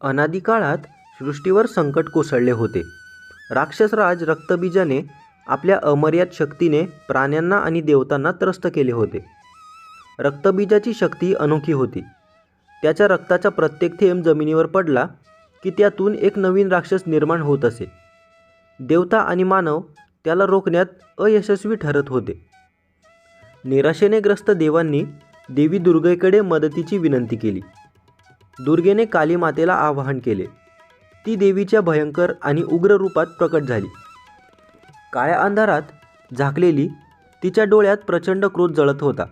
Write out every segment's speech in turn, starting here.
अनादी काळात सृष्टीवर संकट कोसळले होते. राक्षसराज रक्तबीजाने आपल्या अमर्याद शक्तीने प्राण्यांना आणि देवतांना त्रस्त केले होते. रक्तबीजाची शक्ती अनोखी होती. त्याच्या रक्ताचा प्रत्येक थेंब जमिनीवर पडला की त्यातून एक नवीन राक्षस निर्माण होत असे. देवता आणि मानव त्याला रोखण्यात अयशस्वी ठरत होते. निराशेने ग्रस्त देवांनी देवी दुर्गेकडे मदतीची विनंती केली. दुर्गेने काली मातेला आवाहन केले. ती देवीच्या भयंकर आणि उग्र रूपात प्रकट झाली. काळ्या अंधारात झाकलेली तिच्या डोळ्यात प्रचंड क्रोध जळत होता.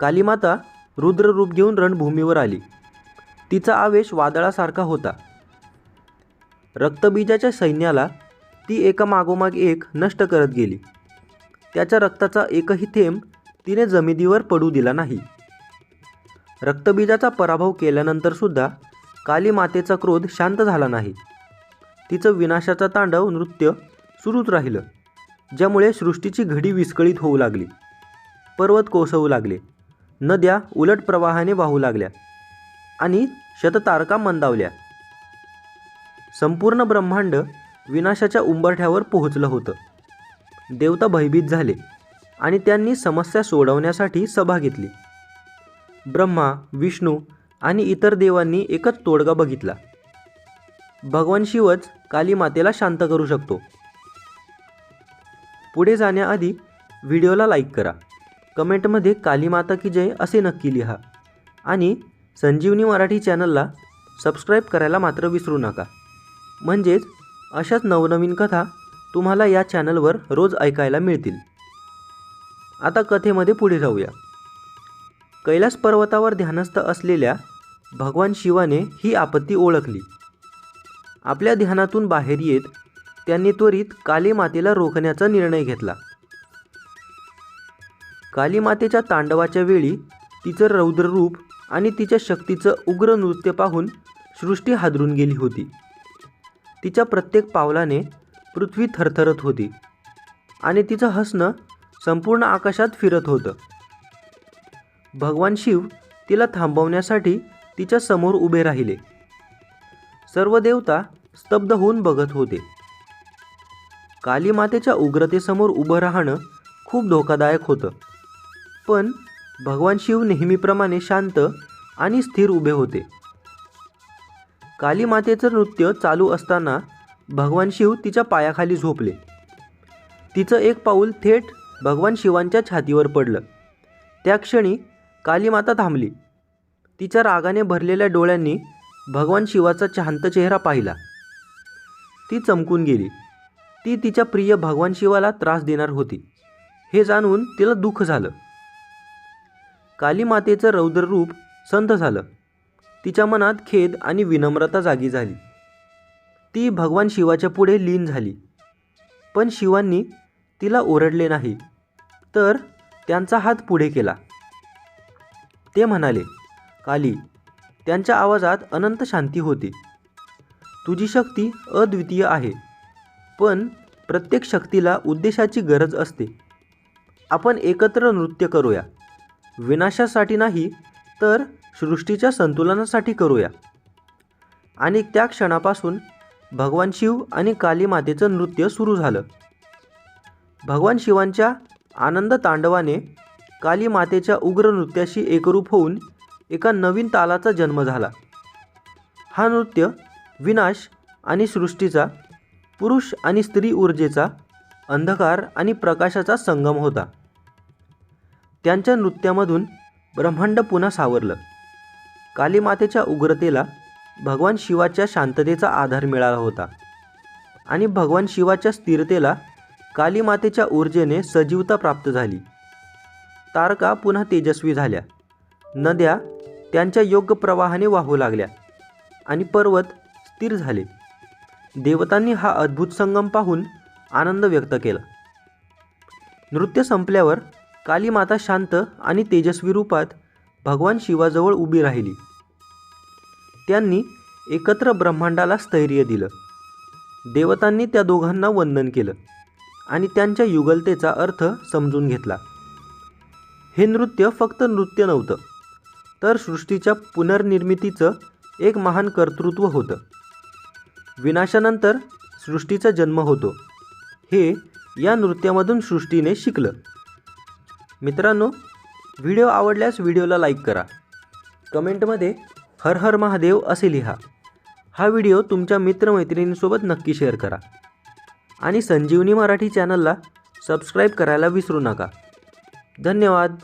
कालीमाता रुद्र रूप घेऊन रणभूमीवर आली. तिचा आवेश वादळासारखा होता. रक्तबीजाच्या सैन्याला ती एका मागोमाग एक नष्ट करत गेली. त्याच्या रक्ताचा एकही थेंब तिने जमिनीवर पडू दिला नाही. रक्तबीजाचा पराभव केल्यानंतरसुद्धा काली मातेचा क्रोध शांत झाला नाही. तिचं विनाशाचा तांडव नृत्य सुरूच राहिलं ज्यामुळे सृष्टीची घडी विस्कळीत होऊ लागली. पर्वत कोसळू लागले नद्या उलट प्रवाहाने वाहू लागल्या आणि शततारका मंदावल्या. संपूर्ण ब्रह्मांड विनाशाच्या उंबरठ्यावर पोहोचलं होतं. देवता भयभीत झाले आणि त्यांनी समस्या सोडवण्यासाठी सभा घेतली. ब्रह्मा विष्णू आणि इतर देवांनी एकच तोडगा बघितला. भगवान शिवच काली मातेला शांत करू शकतो. पुढे जाण्याआधी व्हिडिओला लाईक करा. कमेंटमध्ये काली माता की जय असे नक्की लिहा. आणि संजीवनी मराठी चॅनलला सबस्क्राईब करायला मात्र विसरू नका. म्हणजेच अशाच नवनवीन कथा तुम्हाला या चॅनलवर रोज ऐकायला मिळतील. आता कथेमध्ये पुढे जाऊया. कैलास पर्वतावर ध्यानस्थ असलेल्या भगवान शिवाने ही आपत्ती ओळखली. आपल्या ध्यानातून बाहेर येत त्यांनी त्वरित काली मातेला रोखण्याचा निर्णय घेतला. काली मातेच्या तांडवाच्या वेळी तिचं रौद्ररूप आणि तिच्या शक्तीचं उग्र नृत्य पाहून सृष्टी हादरून गेली होती. तिच्या प्रत्येक पावलाने पृथ्वी थरथरत होती आणि तिचं हसणं संपूर्ण आकाशात फिरत होतं. भगवान शिव तिला थांबवण्यासाठी तिच्या समोर उभे राहिले. सर्व देवता स्तब्ध होऊन बघत होते. काली मातेच्या उग्रतेसमोर उभं राहणं खूप धोकादायक होतं. पण भगवान शिव नेहमीप्रमाणे शांत आणि स्थिर उभे होते. काली मातेचं नृत्य चालू असताना भगवान शिव तिच्या पायाखाली झोपले. तिचं एक पाऊल थेट भगवान शिवांच्या छातीवर पडलं. त्या क्षणी काली माता थांबली. तिच्या रागाने भरलेल्या डोळ्यांनी भगवान शिवाचा शांत चेहरा पाहिला. ती चमकून गेली. ती तिच्या प्रिय भगवान शिवाला त्रास देणार होती. हे जाणून तिला दुःख झालं. काली मातेचं रौद्र रूप संत झालं. तिच्या मनात खेद आणि विनम्रता जागी झाली. ती भगवान शिवाच्या पुढे लीन झाली. पण शिवांनी तिला ओरडले नाही. तर त्यांचा हात पुढे केला. ते म्हणाले काली त्यांच्या आवाजात अनंत शांती होती. तुझी शक्ती अद्वितीय आहे पण प्रत्येक शक्तीला उद्देशाची गरज असते. आपण एकत्र नृत्य करूया. विनाशासाठी नाही तर सृष्टीच्या संतुलनासाठी करूया. आणि त्या क्षणापासून भगवान शिव आणि काली मातेचं नृत्य सुरू झालं. भगवान शिवांच्या आनंद तांडवाने काली मातेच्या उग्र नृत्याशी एकरूप होऊन एका नवीन तालाचा जन्म झाला. हा नृत्य विनाश आणि सृष्टीचा पुरुष आणि स्त्री ऊर्जेचा अंधकार आणि प्रकाशाचा संगम होता. त्यांच्या नृत्यामधून ब्रह्मांड पुन्हा सावरलं. कालीमातेच्या उग्रतेला भगवान शिवाच्या शांततेचा आधार मिळाला होता आणि भगवान शिवाच्या स्थिरतेला कालीमातेच्या ऊर्जेने सजीवता प्राप्त झाली. तारका पुन्हा तेजस्वी झाल्या. नद्या त्यांच्या योग्य प्रवाहाने वाहू लागल्या आणि पर्वत स्थिर झाले. देवतांनी हा अद्भुत संगम पाहून आनंद व्यक्त केला. नृत्य संपल्यावर काली माता शांत आणि तेजस्वी रूपात भगवान शिवाजवळ उभी राहिली. त्यांनी एकत्र ब्रह्मांडाला स्थैर्य दिलं. देवतांनी त्या दोघांना वंदन केलं आणि त्यांच्या युगलतेचा अर्थ समजून घेतला. हे नृत्य फक्त नृत्य नव्हतं तर सृष्टीच्या पुनर्निर्मितीचं एक महान कर्तृत्व होतं. विनाशानंतर सृष्टीचा जन्म होतो. हे या नृत्यामधून सृष्टीने शिकलं. मित्रांनो व्हिडिओ आवडल्यास व्हिडिओला लाईक करा. कमेंटमध्ये हर हर महादेव असे लिहा. हा व्हिडिओ तुमच्या मित्रमैत्रिणींसोबत नक्की शेअर करा. आणि संजीवनी मराठी चॅनलला सबस्क्राईब करायला विसरू नका. धन्यवाद.